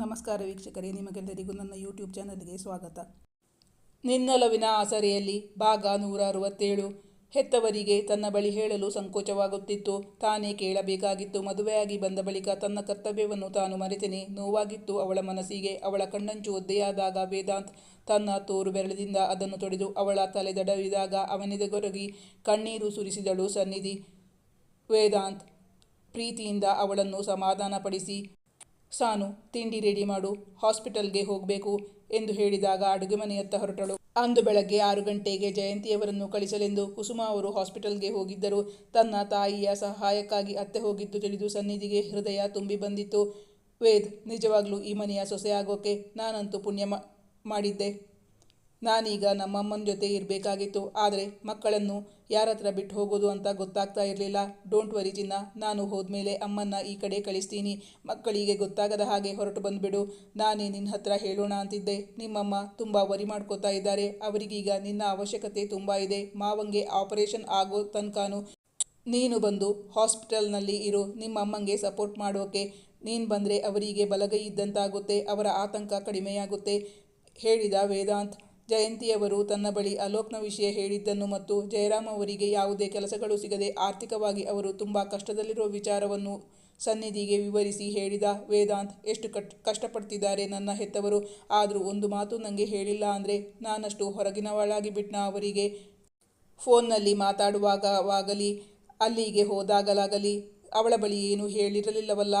ನಮಸ್ಕಾರ ವೀಕ್ಷಕರೇ, ನಿಮಗೆಲ್ಲರಿಗೂ ನನ್ನ ಯೂಟ್ಯೂಬ್ ಚಾನಲ್ಗೆ ಸ್ವಾಗತ. ನಿನ್ನೊಲವಿನ ಆಸರೆಯಲ್ಲಿ ಭಾಗ ನೂರ ಅರವತ್ತೇಳು ಹೆತ್ತವರಿಗೆ ತನ್ನ ಬಳಿ ಹೇಳಲು ಸಂಕೋಚವಾಗುತ್ತಿತ್ತು. ತಾನೇ ಕೇಳಬೇಕಾಗಿತ್ತು, ಮದುವೆಯಾಗಿ ಬಂದ ಬಳಿಕ ತನ್ನ ಕರ್ತವ್ಯವನ್ನು ತಾನು ಮರೆತೇನೆ. ನೋವಾಗಿತ್ತು ಅವಳ ಮನಸ್ಸಿಗೆ, ಅವಳ ಕಣ್ಣಂಚು ಒದ್ದೆಯಾದಾಗ ವೇದಾಂತ್ ತನ್ನ ತೋರು ಬೆರಳದಿಂದ ಅದನ್ನು ತೊಡೆದು ಅವಳ ತಲೆ ದಡವಿದಾಗ ಅವನಿದೆಗೊರಗಿ ಕಣ್ಣೀರು ಸುರಿಸಿದಳು ಸನ್ನಿಧಿ. ವೇದಾಂತ್ ಪ್ರೀತಿಯಿಂದ ಅವಳನ್ನು ಸಮಾಧಾನಪಡಿಸಿ ಸಾನು, ತಿಂಡಿ ರೆಡಿ ಮಾಡು, ಹಾಸ್ಪಿಟಲ್ಗೆ ಹೋಗಬೇಕು ಎಂದು ಹೇಳಿದಾಗ ಅಡುಗೆ ಮನೆಯತ್ತ ಹೊರಟಳು. ಅಂದು ಬೆಳಗ್ಗೆ ಆರು ಗಂಟೆಗೆ ಜಯಂತಿಯವರನ್ನು ಕಳಿಸಲೆಂದು ಕುಸುಮ ಅವರು ಹಾಸ್ಪಿಟಲ್ಗೆ ಹೋಗಿದ್ದರು. ತನ್ನ ತಾಯಿಯ ಸಹಾಯಕ್ಕಾಗಿ ಅತ್ತೆ ಹೋಗಿದ್ದು ತಿಳಿದು ಸನ್ನಿಧಿಗೆ ಹೃದಯ ತುಂಬಿ ಬಂದಿತ್ತು. ವೇದ್, ನಿಜವಾಗ್ಲೂ ಈ ಮನೆಯ ಸೊಸೆಯಾಗೋಕೆ ನಾನಂತೂ ಪುಣ್ಯ ಮಾಡಿದ್ದೆ. ನಾನೀಗ ನಮ್ಮಮ್ಮನ ಜೊತೆ ಇರಬೇಕಾಗಿತ್ತು. ಆದರೆ ಮಕ್ಕಳನ್ನು ಯಾರ ಹತ್ರ ಬಿಟ್ಟು ಹೋಗೋದು ಅಂತ ಗೊತ್ತಾಗ್ತಾ ಇರಲಿಲ್ಲ. ಡೋಂಟ್ ವರಿ ಚಿನ್ನ, ನಾನು ಹೋದ್ಮೇಲೆ ಅಮ್ಮನ್ನ ಈ ಕಡೆ ಕಳಿಸ್ತೀನಿ. ಮಕ್ಕಳಿಗೆ ಗೊತ್ತಾಗದ ಹಾಗೆ ಹೊರಟು ಬಂದುಬಿಡು. ನಾನೇ ನಿನ್ನ ಹತ್ರ ಹೇಳೋಣ ಅಂತಿದ್ದೆ. ನಿಮ್ಮಮ್ಮ ತುಂಬ ವರಿ ಮಾಡ್ಕೋತಾ ಇದ್ದಾರೆ. ಅವರಿಗೀಗ ನಿನ್ನ ಅವಶ್ಯಕತೆ ತುಂಬ ಇದೆ. ಮಾವಂಗೆ ಆಪರೇಷನ್ ಆಗೋ ತನಕನೂ ನೀನು ಬಂದು ಹಾಸ್ಪಿಟಲ್ನಲ್ಲಿ ಇರು. ನಿಮ್ಮಮ್ಮಂಗೆ ಸಪೋರ್ಟ್ ಮಾಡೋಕೆ. ನೀನು ಬಂದರೆ ಅವರಿಗೆ ಬಲಗೈ ಇದ್ದಂತಾಗುತ್ತೆ. ಅವರ ಆತಂಕ ಕಡಿಮೆಯಾಗುತ್ತೆ. ಹೇಳಿದ ವೇದಾಂತ್. ಜಯಂತಿಯವರು ತನ್ನ ಬಳಿ ಅಲೋಕ್ನ ವಿಷಯ ಹೇಳಿದ್ದನ್ನು ಮತ್ತು ಜಯರಾಮ್ ಅವರಿಗೆ ಯಾವುದೇ ಕೆಲಸಗಳು ಸಿಗದೆ ಆರ್ಥಿಕವಾಗಿ ಅವರು ತುಂಬ ಕಷ್ಟದಲ್ಲಿರುವ ವಿಚಾರವನ್ನು ಸನ್ನಿಧಿಗೆ ವಿವರಿಸಿ ಹೇಳಿದ ವೇದಾಂತ್, ಎಷ್ಟು ಕಟ್, ಕಷ್ಟಪಡ್ತಿದ್ದಾರೆ ನನ್ನ ಹೆತ್ತವರು, ಆದರೂ ಒಂದು ಮಾತು ನನಗೆ ಹೇಳಿಲ್ಲ ಅಂದರೆ ನಾನಷ್ಟು ಹೊರಗಿನವಳಾಗಿ ಬಿಟ್ನ ಅವರಿಗೆ? ಫೋನ್ನಲ್ಲಿ ಮಾತಾಡುವಾಗವಾಗಲಿ, ಅಲ್ಲಿಗೆ ಹೋದಾಗಲಾಗಲಿ, ಅವಳ ಬಳಿ ಏನು ಹೇಳಿರಲಿಲ್ಲವಲ್ಲ?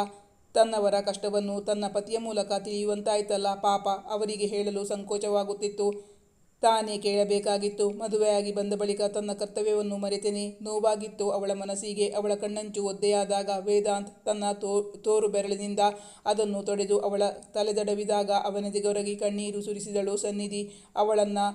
ತನ್ನವರ ಕಷ್ಟವನ್ನು ತನ್ನ ಪತಿಯ ಮೂಲಕ ತಿಳಿಯುವಂತಾಯ್ತಲ್ಲ ಪಾಪ, ಅವರಿಗೆ ಹೇಳಲು ಸಂಕೋಚವಾಗುತ್ತಿತ್ತು. ತಾನೇ ಕೇಳಬೇಕಾಗಿತ್ತು. ಮದುವೆಯಾಗಿ ಬಂದ ಬಳಿಕ ತನ್ನ ಕರ್ತವ್ಯವನ್ನು ಮರೆತೇನೆ. ನೋವಾಗಿತ್ತು ಅವಳ ಮನಸ್ಸಿಗೆ ಅವಳ ಕಣ್ಣಂಚು ಒದ್ದೆಯಾದಾಗ ವೇದಾಂತ್ ತನ್ನ ತೋ, ತೋರು ಬೆರಳಿನಿಂದ ಅದನ್ನು ತೊಡೆದು ಅವಳ ತಲೆದಡವಿದಾಗ ಅವನದಿಗೊರಗಿ ಕಣ್ಣೀರು ಸುರಿಸಿದಳು ಸನ್ನಿಧಿ. ಅವಳನ್ನು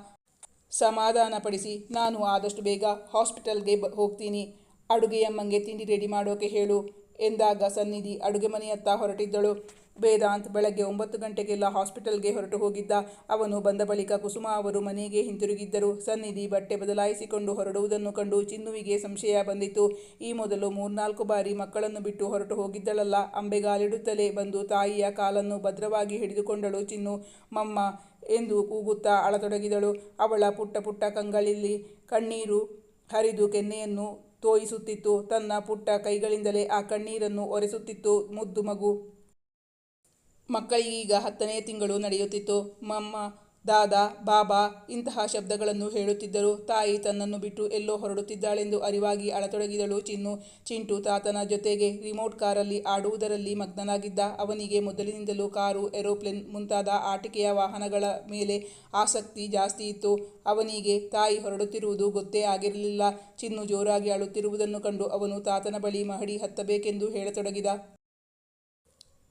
ಸಮಾಧಾನಪಡಿಸಿ, ನಾನು ಆದಷ್ಟು ಬೇಗ ಹಾಸ್ಪಿಟಲ್ಗೆ ಬ, ಹೋಗ್ತೀನಿ. ಅಡುಗೆಯಮ್ಮಂಗೆ ತಿಂಡಿ ರೆಡಿ ಮಾಡೋಕೆ ಹೇಳು ಎಂದಾಗ ಸನ್ನಿಧಿ ಅಡುಗೆ ಮನೆಯತ್ತ ಹೊರಟಿದ್ದಳು. ವೇದಾಂತ್ ಬೆಳಗ್ಗೆ ಒಂಬತ್ತು ಗಂಟೆಗೆಲ್ಲ ಹಾಸ್ಪಿಟಲ್ಗೆ ಹೊರಟು ಹೋಗಿದ್ದ ಅವನು ಬಂದ ಬಳಿಕ ಕುಸುಮ ಅವರು ಮನೆಗೆ ಹಿಂತಿರುಗಿದ್ದರು. ಸನ್ನಿಧಿ ಬಟ್ಟೆ ಬದಲಾಯಿಸಿಕೊಂಡು ಹೊರಡುವುದನ್ನು ಕಂಡು ಚಿನ್ನುವಿಗೆ ಸಂಶಯ ಬಂದಿತು ಈ ಮೊದಲು ಮೂರ್ನಾಲ್ಕು ಬಾರಿ ಮಕ್ಕಳನ್ನು ಬಿಟ್ಟು ಹೊರಟು ಹೋಗಿದ್ದಳಲ್ಲ. ಅಂಬೆಗಾಲಿಡುತ್ತಲೇ ಬಂದು ತಾಯಿಯ ಕಾಲನ್ನು ಭದ್ರವಾಗಿ ಹಿಡಿದುಕೊಂಡಳು ಚಿನ್ನು. ಮಮ್ಮ ಎಂದು ಕೂಗುತ್ತಾ ಅಳತೊಡಗಿದಳು. ಅವಳ ಪುಟ್ಟ ಪುಟ್ಟ ಕಂಗಳಲ್ಲಿ ಕಣ್ಣೀರು ಹರಿದು ಕೆನ್ನೆಯನ್ನು ತೋಯಿಸುತ್ತಿತ್ತು. ತನ್ನ ಪುಟ್ಟ ಕೈಗಳಿಂದಲೇ ಆ ಕಣ್ಣೀರನ್ನು ಒರೆಸುತ್ತಿತ್ತು ಮುದ್ದು ಮಗು. ಮಕ್ಕಳಿಗೀಗ ಹತ್ತನೇ ತಿಂಗಳು ನಡೆಯುತ್ತಿತ್ತು. ಮಮ್ಮ, ದಾದಾ, ಬಾಬಾ ಇಂತಹ ಶಬ್ದಗಳನ್ನು ಹೇಳುತ್ತಿದ್ದರು. ತಾಯಿ ತನ್ನನ್ನು ಬಿಟ್ಟು ಎಲ್ಲೋ ಹೊರಡುತ್ತಿದ್ದಾಳೆಂದು ಅರಿವಾಗಿ ಅಳತೊಡಗಿದಳು ಚಿನ್ನು. ಚಿಂಟು ತಾತನ ಜೊತೆಗೆ ರಿಮೋಟ್ ಕಾರಲ್ಲಿ ಆಡುವುದರಲ್ಲಿ ಮಗ್ನನಾಗಿದ್ದ. ಅವನಿಗೆ ಮೊದಲಿನಿಂದಲೂ ಕಾರು, ಏರೋಪ್ಲೇನ್ ಮುಂತಾದ ಆಟಿಕೆಯ ವಾಹನಗಳ ಮೇಲೆ ಆಸಕ್ತಿ ಜಾಸ್ತಿ ಇತ್ತು. ಅವನಿಗೆ ತಾಯಿ ಹೊರಡುತ್ತಿರುವುದು ಗೊತ್ತೇ ಆಗಿರಲಿಲ್ಲ. ಚಿನ್ನು ಜೋರಾಗಿ ಅಳುತ್ತಿರುವುದನ್ನು ಕಂಡು ಅವನು ತಾತನ ಬಳಿ ಮಹಡಿ ಹತ್ತಬೇಕೆಂದು ಹೇಳತೊಡಗಿದ.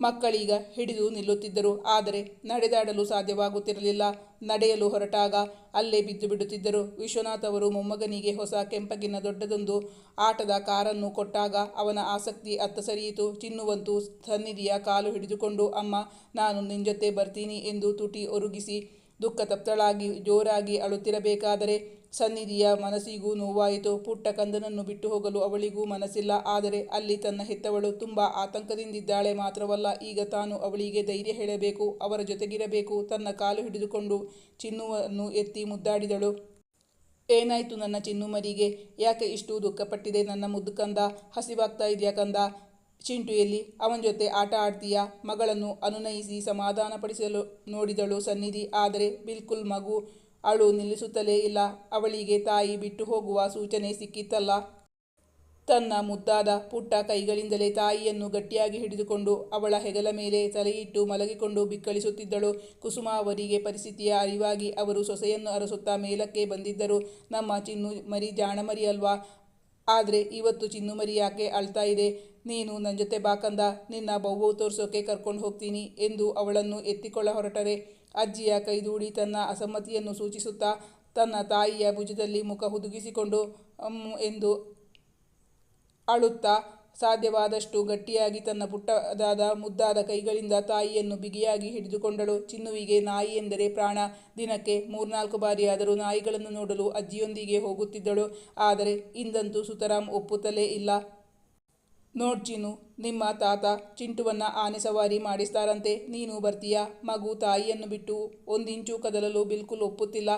ಮಕ್ಕಳೀಗ ಹಿಡಿದು ನಿಲ್ಲುತ್ತಿದ್ದರು. ಆದರೆ ನಡೆದಾಡಲು ಸಾಧ್ಯವಾಗುತ್ತಿರಲಿಲ್ಲ. ನಡೆಯಲು ಹೊರಟಾಗ ಅಲ್ಲೇ ಬಿದ್ದು ಬಿಡುತ್ತಿದ್ದರು. ವಿಶ್ವನಾಥ್ ಅವರು ಮೊಮ್ಮಗನಿಗೆ ಹೊಸ ಕೆಂಪಗಿನ ದೊಡ್ಡದೊಂದು ಆಟದ ಕಾರನ್ನು ಕೊಟ್ಟಾಗ ಅವನ ಆಸಕ್ತಿ ಅತ್ತ ಸರಿಯಿತು. ಚಿನ್ನುವಂತೂ ಸನ್ನಿಧಿಯ ಕಾಲು ಹಿಡಿದುಕೊಂಡು, ಅಮ್ಮ, ನಾನು ನಿನ್ನ ಜೊತೆ ಬರ್ತೀನಿ ಎಂದು ತುಟಿ ಒರುಗಿಸಿ ದುಃಖ ತಪ್ತಳಾಗಿ ಜೋರಾಗಿ ಅಳುತ್ತಿರಬೇಕಾದರೆ ಸನ್ನಿಧಿಯ ಮನಸ್ಸಿಗೂ ನೋವಾಯಿತು. ಪುಟ್ಟ ಕಂದನನ್ನು ಬಿಟ್ಟು ಹೋಗಲು ಅವಳಿಗೂ ಮನಸ್ಸಿಲ್ಲ. ಆದರೆ ಅಲ್ಲಿ ತನ್ನ ಹೆತ್ತವಳು ತುಂಬ ಆತಂಕದಿಂದಿದ್ದಾಳೆ ಮಾತ್ರವಲ್ಲ, ಈಗ ತಾನು ಅವಳಿಗೆ ಧೈರ್ಯ ಹೇಳಬೇಕು, ಅವರ ಜೊತೆಗಿರಬೇಕು. ತನ್ನ ಕಾಲು ಹಿಡಿದುಕೊಂಡು ಚಿನ್ನುವನ್ನು ಎತ್ತಿ ಮುದ್ದಾಡಿದಳು. ಏನಾಯ್ತು ನನ್ನ ಚಿನ್ನು ಮರಿಗೆ? ಯಾಕೆ ಇಷ್ಟು ದುಃಖಪಟ್ಟಿದೆ ನನ್ನ ಮುದ್ದು ಕಂದ? ಹಸಿವಾಗ್ತಾ ಇದೆಯಾ ಕಂದ? ಚಿಂಟು ಎಲ್ಲಿ ಅವನ ಜೊತೆ ಆಟ ಆಡ್ತೀಯ? ಮಗಳನ್ನು ಅನುನಯಿಸಿ ಸಮಾಧಾನಪಡಿಸಲು ನೋಡಿದಳು ಸನ್ನಿಧಿ. ಆದರೆ ಬಿಲ್ಕುಲ್ ಮಗು ಅಳು ನಿಲ್ಲಿಸುತ್ತಲೇ ಇಲ್ಲ. ಅವಳಿಗೆ ತಾಯಿ ಬಿಟ್ಟು ಹೋಗುವ ಸೂಚನೆ ಸಿಕ್ಕಿತ್ತಲ್ಲ. ತನ್ನ ಮುದ್ದಾದ ಪುಟ್ಟ ಕೈಗಳಿಂದಲೇ ತಾಯಿಯನ್ನು ಗಟ್ಟಿಯಾಗಿ ಹಿಡಿದುಕೊಂಡು ಅವಳ ಹೆಗಲ ಮೇಲೆ ತಲೆಯಿಟ್ಟು ಮಲಗಿಕೊಂಡು ಬಿಕ್ಕಳಿಸುತ್ತಿದ್ದಳು. ಕುಸುಮ ಅವರಿಗೆ ಪರಿಸ್ಥಿತಿಯ ಅರಿವಾಗಿ ಅವರು ಸೊಸೆಯನ್ನು ಅರಸುತ್ತಾ ಮೇಲಕ್ಕೆ ಬಂದಿದ್ದರು. ನಮ್ಮ ಚಿನ್ನು ಮರಿ ಜಾಣಮರಿ ಅಲ್ವಾ? ಆದರೆ ಇವತ್ತು ಚಿನ್ನು ಮರಿ ಯಾಕೆ ಅಳ್ತಾ ಇದೆ? ನೀನು ನನ್ನ ಜೊತೆ ಬಾಕಂದ ನಿನ್ನ ಬೌಬೌ ತೋರಿಸೋಕೆ ಕರ್ಕೊಂಡು ಹೋಗ್ತೀನಿ ಎಂದು ಅವಳನ್ನು ಎತ್ತಿಕೊಳ್ಳ ಹೊರಟರೆ. ಅಜ್ಜಿಯ ಕೈದೂಡಿ ತನ್ನ ಅಸಮ್ಮತಿಯನ್ನು ಸೂಚಿಸುತ್ತಾ ತನ್ನ ತಾಯಿಯ ಭುಜದಲ್ಲಿ ಮುಖ ಹುದುಗಿಸಿಕೊಂಡು ಎಂದು ಅಳುತ್ತಾ, ಸಾಧ್ಯವಾದಷ್ಟು ಗಟ್ಟಿಯಾಗಿ ತನ್ನ ಪುಟ್ಟದಾದ ಮುದ್ದಾದ ಕೈಗಳಿಂದ ತಾಯಿಯನ್ನು ಬಿಗಿಯಾಗಿ ಹಿಡಿದುಕೊಂಡಳು. ಚಿನ್ನುವಿಗೆ ನಾಯಿ ಎಂದರೆ ಪ್ರಾಣ. ದಿನಕ್ಕೆ ಮೂರ್ನಾಲ್ಕು ಬಾರಿಯಾದರೂ ನಾಯಿಗಳನ್ನು ನೋಡಲು ಅಜ್ಜಿಯೊಂದಿಗೆ ಹೋಗುತ್ತಿದ್ದಳು. ಆದರೆ ಇಂದಂತೂ ಸುತರಾಮ್ ಒಪ್ಪುತ್ತಲೇ ಇಲ್ಲ. ನೋಡ್ ಚೀನು ನಿಮ್ಮ ತಾತ ಚಿಂಟುವನ್ನ ಆನೆ ಸವಾರಿ ಮಾಡಿಸ್ತಾರಂತೆ, ನೀನು ಬರ್ತೀಯಾ? ಮಗು ತಾಯಿಯನ್ನು ಬಿಟ್ಟು ಒಂದಿಂಚು ಕದಲಲು ಬಿಲ್ಕುಲ್ ಒಪ್ಪುತ್ತಿಲ್ಲ.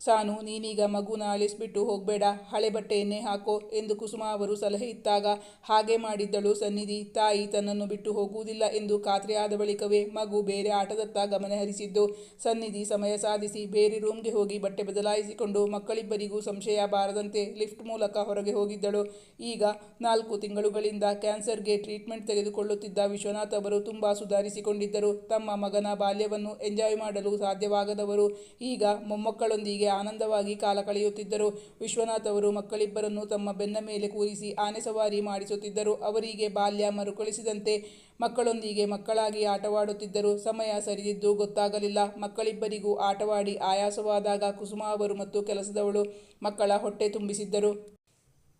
ಸಾನು, ನೀನೀಗ ಮಗುನ ಅಳಿಸ್ಬಿಟ್ಟು ಹೋಗಬೇಡ, ಹಳೆ ಬಟ್ಟೆಯನ್ನೇ ಹಾಕೋ ಎಂದು ಕುಸುಮ ಅವರು ಸಲಹೆ ಇತ್ತಾಗ ಹಾಗೆ ಮಾಡಿದ್ದಳು. ಸನ್ನಿಧಿ ತಾಯಿ ತನ್ನನ್ನು ಬಿಟ್ಟು ಹೋಗುವುದಿಲ್ಲ ಎಂದು ಖಾತ್ರಿಯಾದ ಬಳಿಕವೇ ಮಗು ಬೇರೆ ಆಟದತ್ತ ಗಮನಹರಿಸಿದ್ದು. ಸನ್ನಿಧಿ ಸಮಯ ಸಾಧಿಸಿ ಬೇರೆ ರೂಮ್ಗೆ ಹೋಗಿ ಬಟ್ಟೆ ಬದಲಾಯಿಸಿಕೊಂಡು ಮಕ್ಕಳಿಬ್ಬರಿಗೂ ಸಂಶಯ ಬಾರದಂತೆ ಲಿಫ್ಟ್ ಮೂಲಕ ಹೊರಗೆ ಹೋಗಿದ್ದಳು. ಈಗ ನಾಲ್ಕು ತಿಂಗಳುಗಳಿಂದ ಕ್ಯಾನ್ಸರ್ಗೆ ಟ್ರೀಟ್ಮೆಂಟ್ ತೆಗೆದುಕೊಳ್ಳುತ್ತಿದ್ದ ವಿಶ್ವನಾಥ್ ಅವರು ತುಂಬ ಸುಧಾರಿಸಿಕೊಂಡಿದ್ದರು. ತಮ್ಮ ಮಗನ ಬಾಲ್ಯವನ್ನು ಎಂಜಾಯ್ ಮಾಡಲು ಸಾಧ್ಯವಾಗದವರು. ಈಗ ಮೊಮ್ಮಕ್ಕಳೊಂದಿಗೆ ಆನಂದವಾಗಿ ಕಾಲ ಕಳೆಯುತ್ತಿದ್ದರು. ವಿಶ್ವನಾಥ್ ಅವರು ಮಕ್ಕಳಿಬ್ಬರನ್ನು ತಮ್ಮ ಬೆನ್ನ ಮೇಲೆ ಕೂರಿಸಿ ಆನೆ ಸವಾರಿ ಮಾಡಿಸುತ್ತಿದ್ದರು. ಅವರಿಗೆ ಬಾಲ್ಯ ಮರುಕಳಿಸಿದಂತೆ ಮಕ್ಕಳೊಂದಿಗೆ ಮಕ್ಕಳಾಗಿ ಆಟವಾಡುತ್ತಿದ್ದರು. ಸಮಯ ಸರಿದಿದ್ದು ಗೊತ್ತಾಗಲಿಲ್ಲ. ಮಕ್ಕಳಿಬ್ಬರಿಗೂ ಆಟವಾಡಿ ಆಯಾಸವಾದಾಗ ಕುಸುಮ ಅವರು ಮತ್ತು ಕೆಲಸದವಳು ಮಕ್ಕಳ ಹೊಟ್ಟೆ ತುಂಬಿಸಿದ್ದರು.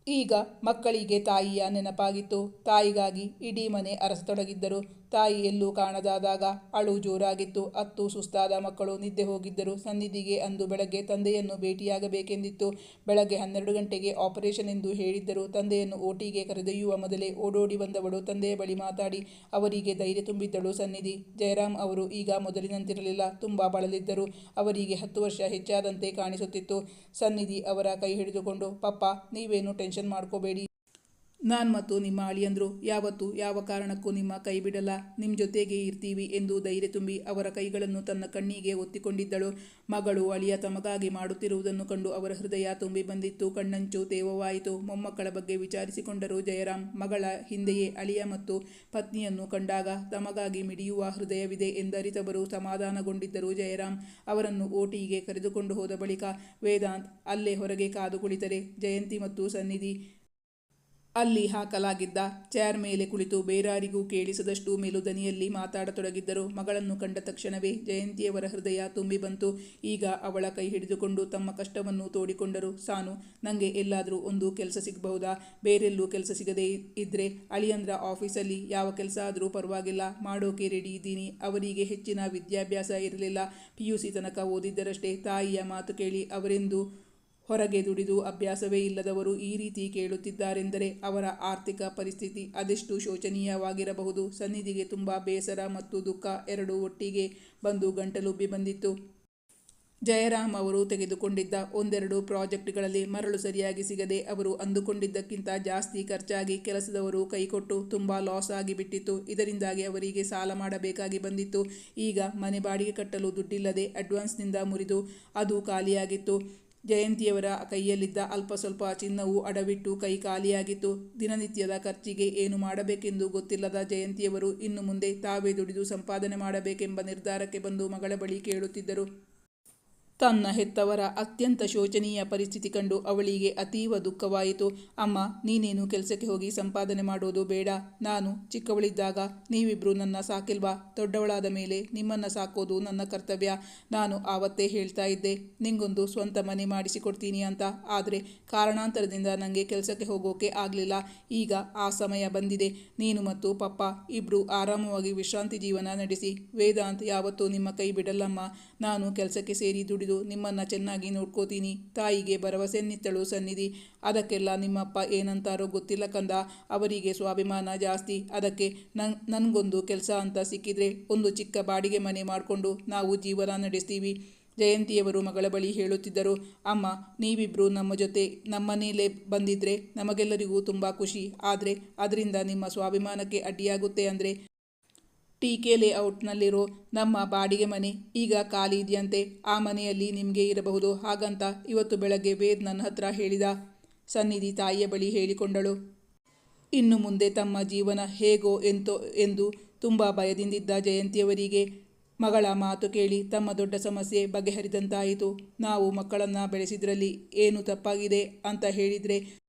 ಈಗ ಮಕ್ಕಳಿಗೆ ತಾಯಿಯ ನೆನಪಾಗಿತ್ತು. ತಾಯಿಗಾಗಿ ಇಡೀ ಮನೆ ಅರಸತೊಡಗಿದ್ದರು. ತಾಯಿ ಎಲ್ಲೂ ಕಾಣದಾದಾಗ ಅಳು ಜೋರಾಗಿತ್ತು. ಅತ್ತು ಸುಸ್ತಾದ ಮಕ್ಕಳು ನಿದ್ದೆ ಹೋಗಿದ್ದರು. ಸನ್ನಿಧಿಗೆ ಅಂದು ಬೆಳಗ್ಗೆ ತಂದೆಯನ್ನು ಭೇಟಿಯಾಗಬೇಕೆಂದಿತ್ತು. ಬೆಳಗ್ಗೆ ಹನ್ನೆರಡು ಗಂಟೆಗೆ ಆಪರೇಷನ್ ಎಂದು ಹೇಳಿದ್ದರು. ತಂದೆಯನ್ನು ಓಟಿಗೆ ಕರೆದೊಯ್ಯುವ ಮೊದಲೇ ಓಡೋಡಿ ಬಂದವಳು ತಂದೆಯ ಬಳಿ ಮಾತಾಡಿ ಅವರಿಗೆ ಧೈರ್ಯ ತುಂಬಿದ್ದಳು ಸನ್ನಿಧಿ. ಜಯರಾಮ್ ಅವರು ಈಗ ಮೊದಲಿನಂತಿರಲಿಲ್ಲ. ತುಂಬ ಬಳಲಿದ್ದರು. ಅವರಿಗೆ ಹತ್ತು ವರ್ಷ ಹೆಚ್ಚಾದಂತೆ ಕಾಣಿಸುತ್ತಿತ್ತು. ಸನ್ನಿಧಿ ಅವರ ಕೈ ಹಿಡಿದುಕೊಂಡು, ಪಪ್ಪ, ನೀವೇನು ಟೆನ್ಷನ್ ಮಾಡ್ಕೋಬೇಡಿ. ನಾನು ಮತ್ತು ನಿಮ್ಮ ಅಳಿಯಂದ್ರು, ಯಾವತ್ತೂ ಯಾವ ಕಾರಣಕ್ಕೂ ನಿಮ್ಮ ಕೈ ಬಿಡಲ್ಲ. ನಿಮ್ಮ ಜೊತೆಗೆ ಇರ್ತೀವಿ ಎಂದು ಧೈರ್ಯ ತುಂಬಿ ಅವರ ಕೈಗಳನ್ನು ತನ್ನ ಕಣ್ಣಿಗೆ ಒತ್ತಿಕೊಂಡಿದ್ದಳು. ಮಗಳು ಅಳಿಯ ತಮಗಾಗಿ ಮಾಡುತ್ತಿರುವುದನ್ನು ಕಂಡು ಅವರ ಹೃದಯ ತುಂಬಿ ಬಂದಿತ್ತು. ಕಣ್ಣಂಚು ತೇವವಾಯಿತು. ಮೊಮ್ಮಕ್ಕಳ ಬಗ್ಗೆ ವಿಚಾರಿಸಿಕೊಂಡರು ಜಯರಾಮ್ ಮಗಳ ಹಿಂದೆಯೇ ಅಳಿಯ ಮತ್ತು ಪತ್ನಿಯನ್ನು ಕಂಡಾಗ ತಮಗಾಗಿ ಮಿಡಿಯುವ ಹೃದಯವಿದೆ ಎಂದರಿತವರು ಸಮಾಧಾನಗೊಂಡಿದ್ದರು ಜಯರಾಮ್ ಅವರನ್ನು ಓಟಿಗೆ ಕರೆದುಕೊಂಡು ಹೋದ ಬಳಿಕ ವೇದಾಂತ್ ಅಲ್ಲೇ ಹೊರಗೆ ಕಾದು ಕುಳಿತರೆ. ಜಯಂತಿ ಮತ್ತು ಸನ್ನಿಧಿ ಅಲ್ಲಿ ಹಾಕಲಾಗಿದ್ದ ಚೇರ್ ಮೇಲೆ ಕುಳಿತು ಬೇರಾರಿಗೂ ಕೇಳಿಸದಷ್ಟು ಮೇಲುದನಿಯಲ್ಲಿ ಮಾತಾಡತೊಡಗಿದ್ದರು. ಮಗಳನ್ನು ಕಂಡ ತಕ್ಷಣವೇ ಜಯಂತಿಯವರ ಹೃದಯ ತುಂಬಿ ಬಂತು. ಈಗ ಅವಳ ಕೈ ಹಿಡಿದುಕೊಂಡು ತಮ್ಮ ಕಷ್ಟವನ್ನು ತೋಡಿಕೊಂಡರು. ಸಾನು ನನಗೆ ಎಲ್ಲಾದರೂ ಒಂದು ಕೆಲಸ ಸಿಗಬಹುದಾ? ಬೇರೆಲ್ಲೂ ಕೆಲಸ ಸಿಗದೇ ಇದ್ರೆ ಅಳಿಯಂದ್ರ ಆಫೀಸಲ್ಲಿ ಯಾವ ಕೆಲಸ ಆದರೂ ಪರವಾಗಿಲ್ಲ. ಮಾಡೋಕೆ ರೆಡಿ ಇದ್ದೀನಿ. ಅವರಿಗೆ ಹೆಚ್ಚಿನ ವಿದ್ಯಾಭ್ಯಾಸ ಇರಲಿಲ್ಲ. ಪಿ ಯು ಸಿ ತನಕ ಓದಿದ್ದರಷ್ಟೇ. ತಾಯಿಯ ಮಾತು ಕೇಳಿ ಅವರೆಂದು ಹೊರಗೆ ದುಡಿದು ಅಭ್ಯಾಸವೇ ಇಲ್ಲದವರು ಈ ರೀತಿ ಕೇಳುತ್ತಿದ್ದಾರೆಂದರೆ ಅವರ ಆರ್ಥಿಕ ಪರಿಸ್ಥಿತಿ ಅದೆಷ್ಟು ಶೋಚನೀಯವಾಗಿರಬಹುದು? ಸನ್ನಿಧಿಗೆ ತುಂಬ ಬೇಸರ ಮತ್ತು ದುಃಖ ಎರಡೂ ಒಟ್ಟಿಗೆ ಬಂದು ಗಂಟಲುಬ್ಬಿ ಬಂದಿತ್ತು. ಜಯರಾಮ್ ಅವರು ತೆಗೆದುಕೊಂಡಿದ್ದ ಒಂದೆರಡು ಪ್ರಾಜೆಕ್ಟ್ಗಳಲ್ಲಿ ಮರಳು ಸರಿಯಾಗಿ ಸಿಗದೆ ಅವರು ಅಂದುಕೊಂಡಿದ್ದಕ್ಕಿಂತ ಜಾಸ್ತಿ ಖರ್ಚಾಗಿ ಕೆಲಸದವರು ಕೈಕೊಟ್ಟು ತುಂಬ ಲಾಸ್ ಆಗಿಬಿಟ್ಟಿತ್ತು. ಇದರಿಂದಾಗಿ ಅವರಿಗೆ ಸಾಲ ಮಾಡಬೇಕಾಗಿ ಬಂದಿತ್ತು. ಈಗ ಮನೆ ಬಾಡಿಗೆ ಕಟ್ಟಲು ದುಡ್ಡಿಲ್ಲದೆ ಅಡ್ವಾನ್ಸ್ನಿಂದ ಮುರಿದು ಅದು ಖಾಲಿಯಾಗಿತ್ತು. ಜಯಂತಿಯವರ ಕೈಯಲ್ಲಿದ್ದ ಅಲ್ಪ ಸ್ವಲ್ಪ ಚಿನ್ನವು ಅಡವಿಟ್ಟು ಕೈ ಖಾಲಿಯಾಗಿತ್ತು. ದಿನನಿತ್ಯದ ಖರ್ಚಿಗೆ ಏನು ಮಾಡಬೇಕೆಂದು ಗೊತ್ತಿಲ್ಲದ ಜಯಂತಿಯವರು ಇನ್ನು ಮುಂದೆ ತಾವೇ ದುಡಿದು ಸಂಪಾದನೆ ಮಾಡಬೇಕೆಂಬ ನಿರ್ಧಾರಕ್ಕೆ ಬಂದು ಮಗಳ ಬಳಿ ಕೇಳುತ್ತಿದ್ದರು. ತನ್ನ ಹೆತ್ತವರ ಅತ್ಯಂತ ಶೋಚನೀಯ ಪರಿಸ್ಥಿತಿ ಕಂಡು ಅವಳಿಗೆ ಅತೀವ ದುಃಖವಾಯಿತು. ಅಮ್ಮ, ನೀನೇನು ಕೆಲಸಕ್ಕೆ ಹೋಗಿ ಸಂಪಾದನೆ ಮಾಡೋದು ಬೇಡ. ನಾನು ಚಿಕ್ಕವಳಿದ್ದಾಗ ನೀವಿಬ್ರು ನನ್ನ ಸಾಕಿಲ್ವಾ ದೊಡ್ಡವಳಾದ ಮೇಲೆ ನಿಮ್ಮನ್ನು ಸಾಕೋದು ನನ್ನ ಕರ್ತವ್ಯ. ನಾನು ಆವತ್ತೇ ಹೇಳ್ತಾ ಇದ್ದೆ. ನಿಂಗೊಂದು ಸ್ವಂತ ಮನೆ ಮಾಡಿಸಿಕೊಡ್ತೀನಿ ಅಂತ. ಆದರೆ ಕಾರಣಾಂತರದಿಂದ ನನಗೆ ಕೆಲಸಕ್ಕೆ ಹೋಗೋಕೆ ಆಗಲಿಲ್ಲ. ಈಗ ಆ ಸಮಯ ಬಂದಿದೆ. ನೀನು ಮತ್ತು ಪಪ್ಪ ಇಬ್ರು ಆರಾಮವಾಗಿ ವಿಶ್ರಾಂತಿ ಜೀವನ ನಡೆಸಿ. ವೇದಾಂತ್ ಯಾವತ್ತೂ ನಿಮ್ಮ ಕೈ ಬಿಡಲ್ಲಮ್ಮ. ನಾನು ಕೆಲಸಕ್ಕೆ ಸೇರಿ ದುಡಿದು ನಿಮ್ಮನ್ನ ಚೆನ್ನಾಗಿ ನೋಡ್ಕೋತೀನಿ. ತಾಯಿಗೆ ಭರವಸೆನ್ನಿತ್ತಳು ಸನ್ನಿಧಿ. ಅದಕ್ಕೆಲ್ಲ ನಿಮ್ಮಪ್ಪ ಏನಂತಾರೋ ಗೊತ್ತಿಲ್ಲ ಕಂದ. ಅವರಿಗೆ ಸ್ವಾಭಿಮಾನ ಜಾಸ್ತಿ. ಅದಕ್ಕೆ ನನ್, ನನಗೊಂದು ಕೆಲಸ ಅಂತ ಸಿಕ್ಕಿದ್ರೆ ಒಂದು ಚಿಕ್ಕ ಬಾಡಿಗೆ ಮನೆ ಮಾಡಿಕೊಂಡು ನಾವು ಜೀವನ ನಡೆಸ್ತೀವಿ. ಜಯಂತಿಯವರು ಮಗಳ ಬಳಿ ಹೇಳುತ್ತಿದ್ದರು, ಅಮ್ಮ ನೀವಿಬ್ಬರು ನಮ್ಮ ಜೊತೆ ನಮ್ಮನೇಲೆ ಬಂದಿದ್ರೆ ನಮಗೆಲ್ಲರಿಗೂ ತುಂಬ ಖುಷಿ. ಆದರೆ, ಅದರಿಂದ ನಿಮ್ಮ ಸ್ವಾಭಿಮಾನಕ್ಕೆ ಅಡ್ಡಿಯಾಗುತ್ತೆ ಅಂದರೆ ಟಿ ಕೆ ಲೇಔಟ್ನಲ್ಲಿರೋ ನಮ್ಮ ಬಾಡಿಗೆ ಮನೆ ಈಗ ಖಾಲಿ ಇದೆಯಂತೆ, ಆ ಮನೆಯಲ್ಲಿ ನಿಮಗೆ ಇರಬಹುದು ಹಾಗಂತ ಇವತ್ತು ಬೆಳಗ್ಗೆ ವೇದ್ ನನ್ನ ಹತ್ರ ಹೇಳಿದ. ಸನ್ನಿಧಿ ತಾಯಿಯ ಬಳಿ ಹೇಳಿಕೊಂಡಳು. ಇನ್ನು ಮುಂದೆ ತಮ್ಮ ಜೀವನ ಹೇಗೋ ಎಂತೋ ಎಂದು ತುಂಬ ಭಯದಿಂದಿದ್ದ ಜಯಂತಿಯವರಿಗೆ ಮಗಳ ಮಾತು ಕೇಳಿ ತಮ್ಮ ದೊಡ್ಡ ಸಮಸ್ಯೆ ಬಗೆಹರಿದಂತಾಯಿತು. ನಾವು ಮಕ್ಕಳನ್ನು ಬೆಳೆಸಿದ್ರಲ್ಲಿ ಏನು ತಪ್ಪಾಗಿದೆ ಅಂತ ಹೇಳಿದರೆ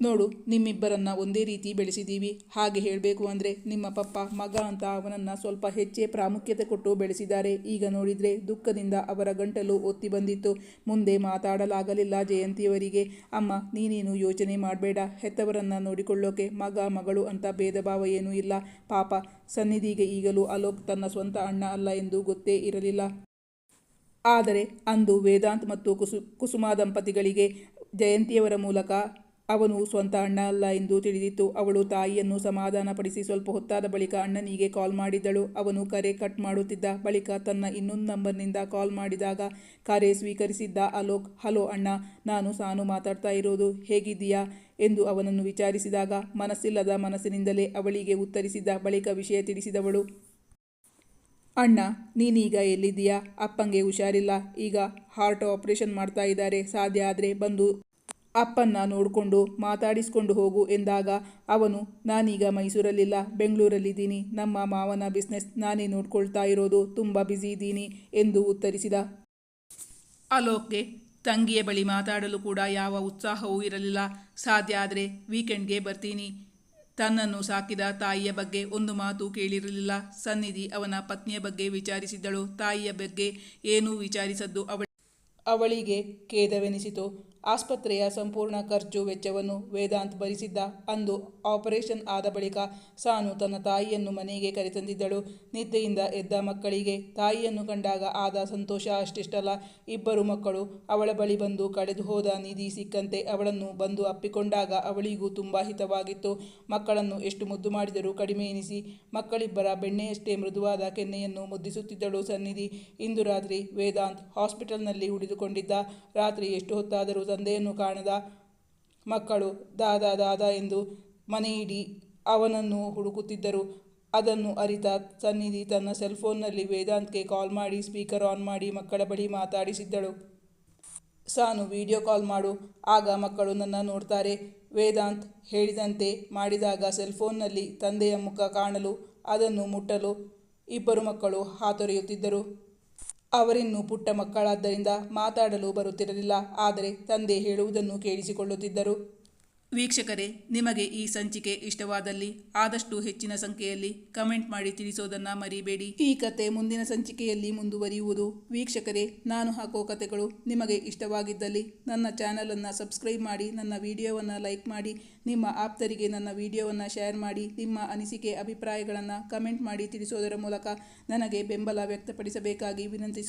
ನೋಡು, ನಿಮ್ಮಿಬ್ಬರನ್ನ ಒಂದೇ ರೀತಿ ಬೆಳೆಸಿದ್ದೀವಿ ಹಾಗೆ ಹೇಳಬೇಕು ಅಂದರೆ ನಿಮ್ಮ ಪಪ್ಪ, ಮಗ ಅಂತ ಅವನನ್ನು ಸ್ವಲ್ಪ ಹೆಚ್ಚೇ ಪ್ರಾಮುಖ್ಯತೆ ಕೊಟ್ಟು ಬೆಳೆಸಿದ್ದಾರೆ. ಈಗ ನೋಡಿದರೆ ದುಃಖದಿಂದ ಅವರ ಗಂಟಲು ಒತ್ತಿ ಬಂದಿತ್ತು. ಮುಂದೆ ಮಾತಾಡಲಾಗಲಿಲ್ಲ ಜಯಂತಿಯವರಿಗೆ. ಅಮ್ಮ, ನೀನೇನು ಯೋಚನೆ ಮಾಡಬೇಡ. ಹೆತ್ತವರನ್ನು ನೋಡಿಕೊಳ್ಳೋಕೆ ಮಗ, ಮಗಳು ಅಂತ ಭೇದ ಭಾವ ಏನೂ ಇಲ್ಲ. ಪಾಪ, ಸನ್ನಿಧಿಗೆ ಈಗಲೂ ಅಲೋಕ್ ತನ್ನ ಸ್ವಂತ ಅಣ್ಣ ಅಲ್ಲ ಎಂದು ಗೊತ್ತೇ ಇರಲಿಲ್ಲ. ಆದರೆ ಅಂದು ವೇದಾಂತ್ ಮತ್ತು ಕುಸು ಕುಸುಮ ದಂಪತಿಗಳಿಗೆ ಜಯಂತಿಯವರ ಮೂಲಕ ಅವನು ಸ್ವಂತ ಅಣ್ಣ ಅಲ್ಲ ಎಂದು ತಿಳಿದಿತ್ತು. ಅವಳು ತಾಯಿಯನ್ನು ಸಮಾಧಾನಪಡಿಸಿ ಸ್ವಲ್ಪ ಹೊತ್ತಾದ ಬಳಿಕ ಅಣ್ಣನಿಗೆ ಕಾಲ್ ಮಾಡಿದ್ದಳು. ಅವನು ಕರೆ ಕಟ್ ಮಾಡುತ್ತಿದ್ದ ಬಳಿಕ ತನ್ನ ಇನ್ನೊಂದು ನಂಬರ್ನಿಂದ ಕಾಲ್ ಮಾಡಿದಾಗ ಕರೆ ಸ್ವೀಕರಿಸಿದ್ದ ಅಲೋಕ್, ಹಲೋ ಅಣ್ಣ, ನಾನು ಸಾನು ಮಾತಾಡ್ತಾ ಇರೋದು ಹೇಗಿದ್ದೀಯಾ? ಎಂದು ಅವನನ್ನು ವಿಚಾರಿಸಿದಾಗ ಮನಸ್ಸಿಲ್ಲದ ಮನಸ್ಸಿನಿಂದಲೇ ಅವಳಿಗೆ ಉತ್ತರಿಸಿದ ಬಳಿಕ ವಿಷಯ ತಿಳಿಸಿದವಳು, ಅಣ್ಣ, ನೀನೀಗ ಎಲ್ಲಿದ್ದೀಯಾ? ಅಪ್ಪಂಗೆ ಹುಷಾರಿಲ್ಲ. ಈಗ ಹಾರ್ಟ್ ಆಪರೇಷನ್ ಮಾಡ್ತಾ ಇದ್ದಾರೆ. ಸಾಧ್ಯ ಆದರೆ ಬಂದು ಅಪ್ಪನ್ನ ನೋಡಿಕೊಂಡು ಮಾತಾಡಿಸ್ಕೊಂಡು ಹೋಗು ಎಂದಾಗ ಅವನು, ನಾನೀಗ ಮೈಸೂರಲ್ಲಿಲ್ಲ, ಬೆಂಗಳೂರಲ್ಲಿದ್ದೀನಿ, ನಮ್ಮ ಮಾವನ ಬಿಸ್ನೆಸ್ ನಾನೇ ನೋಡ್ಕೊಳ್ತಾ ಇರೋದು, ತುಂಬ ಬ್ಯುಸಿ ಇದ್ದೀನಿ ಎಂದು ಉತ್ತರಿಸಿದ. ಅಲೋಕ್ಗೆ ತಂಗಿಯ ಬಳಿ ಮಾತಾಡಲು ಕೂಡ ಯಾವ ಉತ್ಸಾಹವೂ ಇರಲಿಲ್ಲ. ಸಾಧ್ಯ ಆದರೆ ವೀಕೆಂಡ್ಗೆ ಬರ್ತೀನಿ. ತನ್ನನ್ನು ಸಾಕಿದ ತಾಯಿಯ ಬಗ್ಗೆ ಒಂದು ಮಾತು ಕೇಳಿರಲಿಲ್ಲ. ಸನ್ನಿಧಿ ಅವನ ಪತ್ನಿಯ ಬಗ್ಗೆ ವಿಚಾರಿಸಿದ್ದಳು. ತಾಯಿಯ ಬಗ್ಗೆ ಏನೂ ವಿಚಾರಿಸದ್ದು ಅವಳ ಅವಳಿಗೆ ಖೇದವೆನಿಸಿತು. ಆಸ್ಪತ್ರೆಯ ಸಂಪೂರ್ಣ ಖರ್ಚು ವೆಚ್ಚವನ್ನು ವೇದಾಂತ್ ಭರಿಸಿದ್ದ. ಅಂದು ಆಪರೇಷನ್ ಆದ ಬಳಿಕ ಸಾನು ತನ್ನ ತಾಯಿಯನ್ನು ಮನೆಗೆ ಕರೆತಂದಿದ್ದಳು. ನಿದ್ದೆಯಿಂದ ಎದ್ದ ಮಕ್ಕಳಿಗೆ ತಾಯಿಯನ್ನು ಕಂಡಾಗ ಆದ ಸಂತೋಷ ಅಷ್ಟಿಷ್ಟಲ್ಲ. ಇಬ್ಬರು ಮಕ್ಕಳು ಅವಳ ಬಳಿ ಬಂದು ಕಳೆದು ಹೋದ ನಿಧಿ ಸಿಕ್ಕಂತೆ ಅವಳನ್ನು ಬಂದು ಅಪ್ಪಿಕೊಂಡಾಗ ಅವಳಿಗೂ ತುಂಬ ಹಿತವಾಗಿತ್ತು. ಮಕ್ಕಳನ್ನು ಎಷ್ಟು ಮುದ್ದು ಮಾಡಿದರೂ ಕಡಿಮೆ ಎನಿಸಿ ಮಕ್ಕಳಿಬ್ಬರ ಬೆಣ್ಣೆಯಷ್ಟೇ ಮೃದುವಾದ ಕೆನ್ನೆಯನ್ನು ಮುದ್ದಿಸುತ್ತಿದ್ದಳು ಸನ್ನಿಧಿ. ಇಂದು ರಾತ್ರಿ ವೇದಾಂತ್ ಹಾಸ್ಪಿಟಲ್ನಲ್ಲಿ ಉಳಿದುಕೊಂಡಿದ್ದ. ರಾತ್ರಿ ಎಷ್ಟು ಹೊತ್ತಾದರೂ ತಂದೆಯನ್ನು ಕಾಣದ ಮಕ್ಕಳು, ದಾದ ದಾದ ಎಂದು ಮನೆಯಿಡಿ ಅವನನ್ನು ಹುಡುಕುತ್ತಿದ್ದರು. ಅದನ್ನು ಅರಿತ ಸನ್ನಿಧಿ ತನ್ನ ಸೆಲ್ಫೋನ್ನಲ್ಲಿ ವೇದಾಂತ್ಗೆ ಕಾಲ್ ಮಾಡಿ ಸ್ಪೀಕರ್ ಆನ್ ಮಾಡಿ ಮಕ್ಕಳ ಬಳಿ ಮಾತಾಡಿಸಿದ್ದಳು. ಸಾನು ವಿಡಿಯೋ ಕಾಲ್ ಮಾಡು. ಆಗ ಮಕ್ಕಳು ನನ್ನ ನೋಡ್ತಾರೆ ವೇದಾಂತ್ ಹೇಳಿದಂತೆ ಮಾಡಿದಾಗ ಸೆಲ್ಫೋನ್ನಲ್ಲಿ ತಂದೆಯ ಮುಖ ಕಾಣಲು, ಅದನ್ನು ಮುಟ್ಟಲು ಇಬ್ಬರು ಮಕ್ಕಳು ಹಾತೊರೆಯುತ್ತಿದ್ದರು. ಅವರಿನ್ನೂ ಪುಟ್ಟ ಮಕ್ಕಳಾದ್ದರಿಂದ ಮಾತಾಡಲು ಬರುತ್ತಿರಲಿಲ್ಲ ಆದರೆ ತಂದೆ ಹೇಳುವುದನ್ನು ಕೇಳಿಸಿಕೊಳ್ಳುತ್ತಿದ್ದರು. ವೀಕ್ಷಕರೇ, ನಿಮಗೆ ಈ ಸಂಚಿಕೆ ಇಷ್ಟವಾದಲ್ಲಿ ಆದಷ್ಟು ಹೆಚ್ಚಿನ ಸಂಖ್ಯೆಯಲ್ಲಿ ಕಮೆಂಟ್ ಮಾಡಿ ತಿಳಿಸೋದನ್ನು ಮರಿಬೇಡಿ. ಈ ಕತೆ ಮುಂದಿನ ಸಂಚಿಕೆಯಲ್ಲಿ ಮುಂದುವರಿಯುವುದು. ವೀಕ್ಷಕರೇ, ನಾನು ಹಾಕೋ ಕತೆಗಳು ನಿಮಗೆ ಇಷ್ಟವಾಗಿದ್ದಲ್ಲಿ ನನ್ನ ಚಾನಲನ್ನು ಸಬ್ಸ್ಕ್ರೈಬ್ ಮಾಡಿ, ನನ್ನ ವಿಡಿಯೋವನ್ನು ಲೈಕ್ ಮಾಡಿ, ನಿಮ್ಮ ಆಪ್ತರಿಗೆ ನನ್ನ ವಿಡಿಯೋವನ್ನು ಶೇರ್ ಮಾಡಿ, ನಿಮ್ಮ ಅನಿಸಿಕೆ, ಅಭಿಪ್ರಾಯಗಳನ್ನು ಕಮೆಂಟ್ ಮಾಡಿ ತಿಳಿಸೋದರ ಮೂಲಕ ನನಗೆ ಬೆಂಬಲ ವ್ಯಕ್ತಪಡಿಸಬೇಕಾಗಿ ವಿನಂತಿಸಿ